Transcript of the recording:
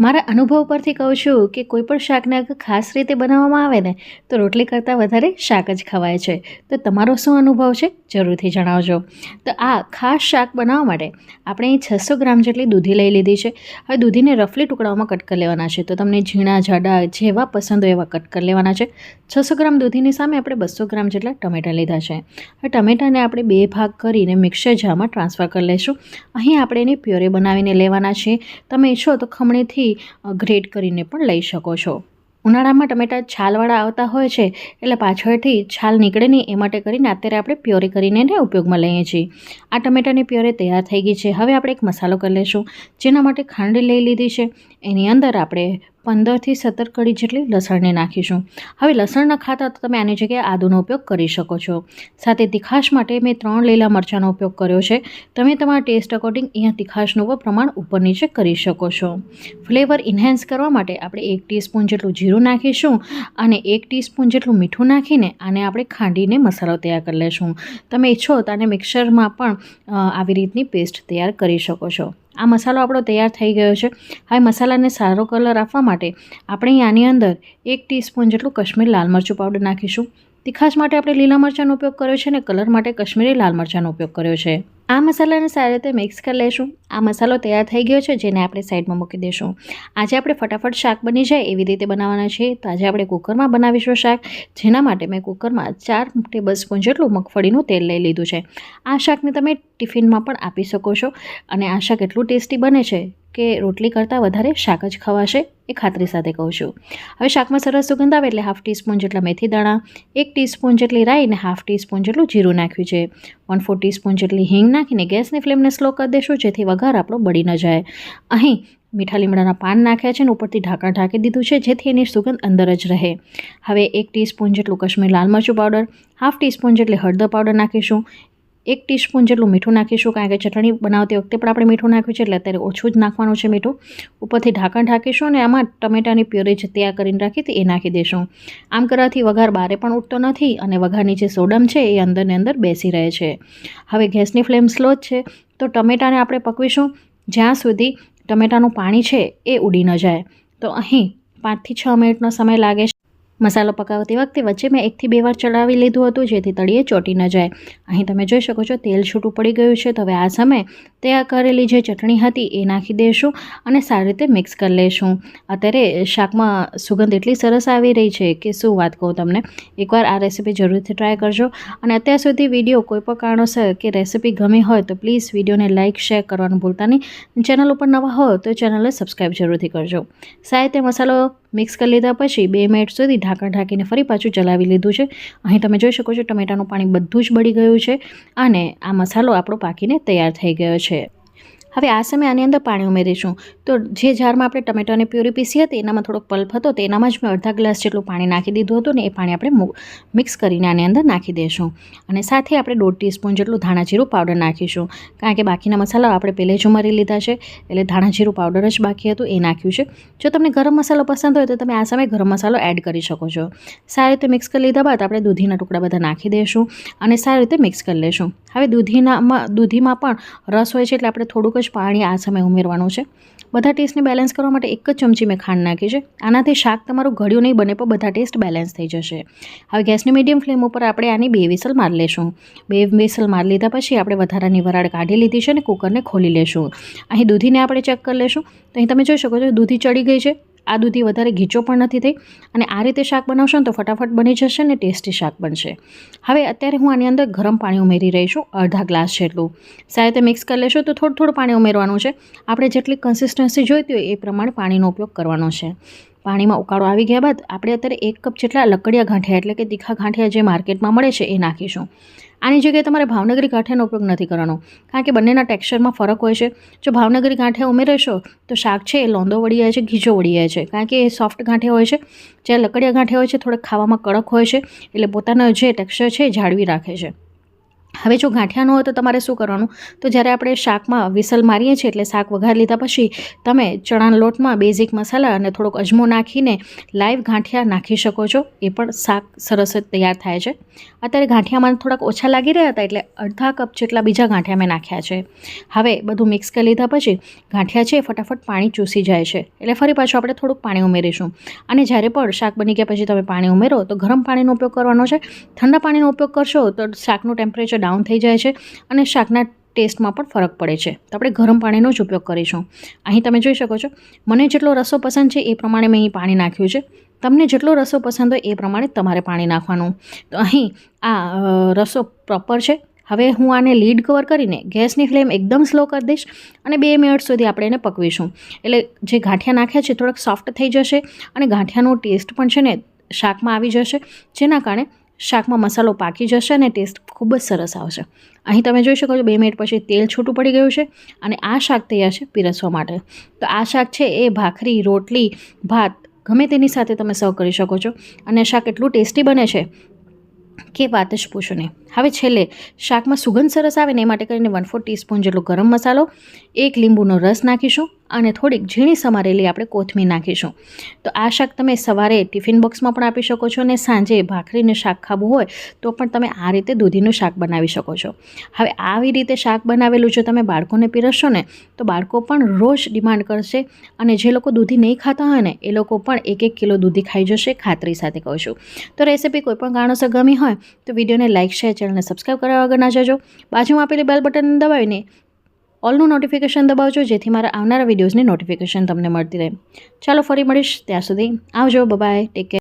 મારા અનુભવ પરથી કહું છું કે કોઈ પણ શાકને ખાસ રીતે બનાવવામાં આવે ને, તો રોટલી કરતાં વધારે શાક જ ખવાય છે. તો તમારો શું અનુભવ છે? જરૂરથી જણાવજો. તો આ ખાસ શાક બનાવવા માટે આપણે છસો ગ્રામ જેટલી દૂધી લઈ લીધી છે. હવે દૂધીને રફલી ટુકડાઓમાં કટ કરી લેવાના છે. તો તમને ઝીણા, જાડા જેવા પસંદ હોય એવા કટ કરી લેવાના છે. છસો ગ્રામ દૂધીની સામે આપણે બસો ગ્રામ જેટલા ટમેટાં લીધા છે. હવે ટમેટાને આપણે બે ભાગ કરીને મિક્સર જારમાં ટ્રાન્સફર કરી લઈશું અહીં આપણે એને પ્યોરે બનાવીને લેવાના છે તમે ઈચ્છો તો ખમણીથી ગ્રેટ કરીને પણ લઈ શકો છો. ઉનાળામાં ટમેટાં છાલવાળા આવતા હોય છે, એટલે પાછળથી છાલ નીકળે નહીં, એ માટે કરીને અત્યારે આપણે પ્યોરી કરીને એને ઉપયોગમાં લઈએ છીએ. આ ટમેટાની પ્યોરી તૈયાર થઈ ગઈ છે. હવે આપણે એક મસાલો કરી લઈશું, જેના માટે ખાંડ લઈ લીધી છે. એની અંદર આપણે પંદરથી સત્તર કડી જેટલી લસણને નાખીશું. હવે લસણ ન ખાતા તો તમે આની જગ્યાએ આદુનો ઉપયોગ કરી શકો છો. સાથે તીખાશ માટે મેં ત્રણ લીલા મરચાંનો ઉપયોગ કર્યો છે. તમે તમારા ટેસ્ટ અકોર્ડિંગ અહીંયા તીખાશનું પ્રમાણ ઉપર નીચે કરી શકો છો. ફ્લેવર ઇન્હેન્સ કરવા માટે આપણે એક ટીસ્પૂન જેટલું જીરું નાખીશું અને એક ટીસ્પૂન જેટલું મીઠું નાખીને આને આપણે ખાંડીને મસાલો તૈયાર કરી લઈશું તમે ઈચ્છો તો આને મિક્સરમાં પણ આવી રીતની પેસ્ટ તૈયાર કરી શકો છો. આ મસાલો આપણો તૈયાર થઈ ગયો છે. હવે મસાલાને સારો કલર આપવા માટે આપણે આની અંદર એક ટીસ્પૂન જેટલું કશ્મીર લાલ મરચું પાવડર નાખીશું. તીખાશ માટે આપણે લીલા મરચાંનો ઉપયોગ કર્યો છે અને કલર માટે કશ્મીરી લાલ મરચાંનો ઉપયોગ કર્યો છે. આ મસાલાને સારી રીતે મિક્સ કરી લઈશું આ મસાલો તૈયાર થઈ ગયો છે, જેને આપણે સાઈડમાં મૂકી દઈશું આજે આપણે ફટાફટ શાક બની જાય એવી રીતે બનાવવાના છે. તો આજે આપણે કુકરમાં બનાવીશું શાક, જેના માટે મેં કુકરમાં ચાર ટેબલ સ્પૂન જેટલું મગફળીનું તેલ લઈ લીધું છે. આ શાકને તમે ટિફિનમાં પણ આપી શકો છો અને આ શાક એટલું ટેસ્ટી બને છે કે રોટલી કરતાં વધારે શાક જ ખવાશે એ ખાતરી સાથે કહું છું. હવે શાકમાં સરસ સુગંધ આવે એટલે હાફ ટીસ્પૂન જેટલા મેથી દાણા, એક ટીસ્પૂન જેટલી રાઈ અને હાફ ટીસ્પૂન જેટલું જીરું નાખ્યું છે. વન ફોર ટીસ્પૂન જેટલી હિંગ નાખીને ગેસની ફ્લેમને સ્લો કરી દેશું, જેથી વઘાર આપણો બળી ન જાય. અહીં મીઠા લીમડાના પાન નાખ્યા છે અને ઉપરથી ઢાંકણ ઢાંકી દીધું છે, જેથી એની સુગંધ અંદર જ રહે. હવે એક ટીસ્પૂન જેટલું કશ્મીર લાલ મરચું પાવડર, હાફ ટીસ્પૂન જેટલી હળદર પાવડર નાખીશું. એક ટીસ્પૂન જેટલું મીઠું નાખીશું કારણ કે ચટણી બનાવતી વખતે પણ આપણે મીઠું નાખ્યું છે એટલે અત્યારે ઓછું જ નાખવાનું છે મીઠું. ઉપરથી ઢાંકણ ઢાંકીશું અને આમાં ટમેટાની પ્યોરી જે તૈયાર કરીને રાખી હતી એ નાખી દઈશું. આમ કરવાથી વઘાર બારે પણ ઉઠતો નથી અને વઘારની જે સોડમ છે એ અંદરને અંદર બેસી રહે છે. હવે ગેસની ફ્લેમ સ્લો જ છે. તો ટમેટાને આપણે પકવીશું. જ્યાં સુધી ટમેટાનું પાણી છે એ ઉડી ન જાય. તો અહીં પાંચથી છ મિનિટનો સમય લાગે મસાલો પકાવતી વખતે વચ્ચે મેં એકથી બે વાર ચડાવી લીધું હતું જેથી તળીએ ચોટી ન જાય. અહીં તમે જોઈ શકો છો તેલ છૂટું પડી ગયું છે. તો હવે આ સમયે તૈયાર કરેલી જે ચટણી હતી એ નાખી દઈશું અને સારી રીતે મિક્સ કરી લઈશું અત્યારે શાકમાં સુગંધ એટલી સરસ આવી રહી છે કે શું વાત કહું તમને? એકવાર આ રેસીપી જરૂરથી ટ્રાય કરજો. અને અત્યાર સુધી વીડિયો કોઈ પણ કારણોસર કે રેસીપી ગમી હોય તો પ્લીઝ વિડીયોને લાઇક શેર કરવાનું ભૂલતા નહીં. ચેનલ ઉપર નવા હોય તો ચેનલને સબસ્ક્રાઈબ જરૂરથી કરજો. સાહિત્ય મસાલો મિક્સ કરી લીધા પછી બે મિનિટ સુધી ઢાંકણ ઢાંકીને ફરી પાછું ચલાવી લીધું છે. અહીં તમે જોઈ શકો છો ટમેટાનું પાણી બધું જ બળી ગયું છે અને આ મસાલો આપણો પાકીને તૈયાર થઈ ગયો છે. હવે આ સમયે આની અંદર પાણી ઉમેરીશું. તો જે જારમાં આપણે ટમેટાની પ્યુરી પીસી હતી, એનામાં થોડોક પલ્પ હતો, તો એનામાં જ મેં અડધા ગ્લાસ જેટલું પાણી નાખી દીધું હતું ને એ પાણી આપણે મિક્સ કરીને આની અંદર નાખી દઈશું અને સાથે આપણે દોઢ ટીસ્પૂન જેટલું ધાણા પાવડર નાખીશું. કારણ કે બાકીના મસાલાઓ આપણે પહેલે જ ઉમેરી લીધા છે, એટલે ધાણા જીરું પાવડર જ બાકી હતું, એ નાખ્યું છે. જો તમને ગરમ મસાલો પસંદ હોય તો તમે આ સમયે ગરમ મસાલો એડ કરી શકો છો. સારી રીતે મિક્સ કરી લીધા બાદ આપણે દૂધીના ટુકડા બધા નાખી દઈશું અને સારી રીતે મિક્સ કરી લઈશું હવે દૂધીનામાં દૂધીમાં પણ રસ હોય છે એટલે આપણે થોડુંક જ પાણી આ સમયે ઉમેરવાનું છે. બધા ટેસ્ટને બેલેન્સ કરવા માટે એક જ ચમચી મેં ખાંડ નાખી છે. આનાથી શાક તમારું ઘડ્યું નહીં બને પણ બધા ટેસ્ટ બેલેન્સ થઈ જશે. હવે ગેસની મીડિયમ ફ્લેમ ઉપર આપણે આની બે વિસલ મારી લેશું. બે વિસલ મારી લીધા પછી આપણે વધારાની વરાળ કાઢી લીધી છે અને કુકરને ખોલી લેશું. અહીં દૂધીને આપણે ચેક કરી લેશું. તો અહીં તમે જોઈ શકો છો દૂધી ચડી ગઈ છે. આ દૂધી વધારે ઘીચો પણ નથી થઈ અને આ રીતે શાક બનાવશો ને તો ફટાફટ બની જશે ને ટેસ્ટી શાક બનશે. હવે અત્યારે હું આની અંદર ગરમ પાણી ઉમેરી રહી છું, અડધા ગ્લાસ જેટલું. સાહેબ મિક્સ કરી લેશો તો થોડું થોડું પાણી ઉમેરવાનું છે. આપણે જેટલી કન્સિસ્ટન્સી જોઈતી હોય એ પ્રમાણે પાણીનો ઉપયોગ કરવાનો છે. પાણીમાં ઉકાળો આવી ગયા બાદ આપણે અત્યારે એક કપ જેટલા લકડિયા ગાંઠિયા એટલે કે તીખા ગાંઠિયા જે માર્કેટમાં મળે છે એ નાખીશું. આની જગ્યાએ તમારે ભાવનગરી ગાંઠિયાનો ઉપયોગ નથી કરવાનો. કારણ કે બંનેના ટેક્સચરમાં ફરક હોય છે. જો ભાવનગરી ગાંઠિયા ઉમેરશો, તો શાક છે એ લોંદો વળી જાય છે ઘીચો વળી જાય છે. કારણ કે એ સોફ્ટ ગાંઠિયા હોય છે. જ્યારે લકડિયા ગાંઠિયા હોય છે, થોડાક ખાવામાં કડક હોય છે. એટલે પોતાનો જે ટેક્સચર છે એ જાળવી રાખે છે. હવે જો ગાંઠિયા ન હોય તો તમારે શું કરવાનું? તો જ્યારે આપણે શાકમાં વિસલ મારીએ છીએ એટલે શાક વઘાર લીધા પછી તમે ચણાના લોટમાં બેઝિક મસાલા અને થોડોક અજમો નાખીને લાઈવ ગાંઠિયા નાખી શકો છો. એ પણ શાક સરસ તૈયાર થાય છે. અત્યારે ગાંઠિયામાં થોડાક ઓછા લાગી રહ્યા હતા એટલે અડધા કપ જેટલા બીજા ગાંઠિયા મેં નાખ્યા છે. હવે બધું મિક્સ કરી લીધા પછી ગાંઠિયા છે ફટાફટ પાણી ચૂસી જાય છે. એટલે ફરી પાછું આપણે થોડુંક પાણી ઉમેરીશું. અને જ્યારે પણ શાક બની ગયા પછી તમે પાણી ઉમેરો તો ગરમ પાણીનો ઉપયોગ કરવાનો છે. ઠંડા પાણીનો ઉપયોગ કરશો તો શાકનું ટેમ્પરેચર ડાઉન થઈ જાય છે અને શાકના ટેસ્ટમાં પણ ફરક પડે છે. તો આપણે ગરમ પાણીનો જ ઉપયોગ કરીશું. અહીં તમે જોઈ શકો છો, મને જેટલો રસો પસંદ છે એ પ્રમાણે મેં અહીં પાણી નાખ્યું છે. તમને જેટલો રસો પસંદ હોય એ પ્રમાણે તમારે પાણી નાખવાનું. તો અહીં આ રસો પ્રોપર છે. હવે હું આને લીડ કવર કરીને ગેસની ફ્લેમ એકદમ સ્લો કરી દઈશ અને બે મિનિટ સુધી આપણે એને પકવીશું. એટલે જે ગાંઠિયા નાખ્યા છે થોડાક સોફ્ટ થઈ જશે અને ગાંઠિયાનો ટેસ્ટ પણ છે ને શાકમાં આવી જશે. જેના કારણે શાકમાં મસાલો પાકી જશે અને ટેસ્ટ ખૂબ જ સરસ આવશે. અહીં તમે જોઈ શકો છો, બે મિનિટ પછી તેલ છૂટું પડી ગયું છે અને આ શાક તૈયાર છે પીરસવા માટે. તો આ શાક છે એ ભાખરી, રોટલી, ભાત, ગમે તેની સાથે તમે સર્વ કરી શકો છો અને શાક એટલું ટેસ્ટી બને છે કે વાત જ પૂછો નહીં. હવે છેલ્લે, શાકમાં સુગંધ સરસ આવે ને એ માટે કરીને વન ફોર ટીસ્પૂન જેટલો ગરમ મસાલો, એક લીંબુનો રસ નાખીશું અને થોડીક ઝીણી સમારેલી આપણે કોથમીર નાખીશું. તો આ શાક તમે સવારે ટિફિન બોક્સમાં પણ આપી શકો છો અને સાંજે ભાખરીને શાક ખાવું હોય તો પણ તમે આ રીતે દૂધીનું શાક બનાવી શકો છો. હવે આવી રીતે શાક બનાવેલું જો તમે બાળકોને પીરસશો ને, તો બાળકો પણ રોજ ડિમાન્ડ કરશે અને જે લોકો દૂધી નહીં ખાતા હોય ને, એ લોકો પણ એક એક કિલો દૂધી ખાઈ જશે ખાતરી સાથે કહું છું. તો રેસીપી કોઈ પણ કારણોસર ગમી હોય તો વિડીયોને લાઇક, શેર, ચેનલને સબસ્ક્રાઈબ કરવા વગર ના જજો. બાજુમાં આપેલી બેલ બટન દબાવીને ઓલનું નોટિફિકેશન દબાવજો, જેથી મારા આવનારા વિડીયોઝની નોટિફિકેશન તમને મળતી રહે. ચાલો ફરી મળીશ ત્યાં સુધી. આવજો બબાય ટેક કેર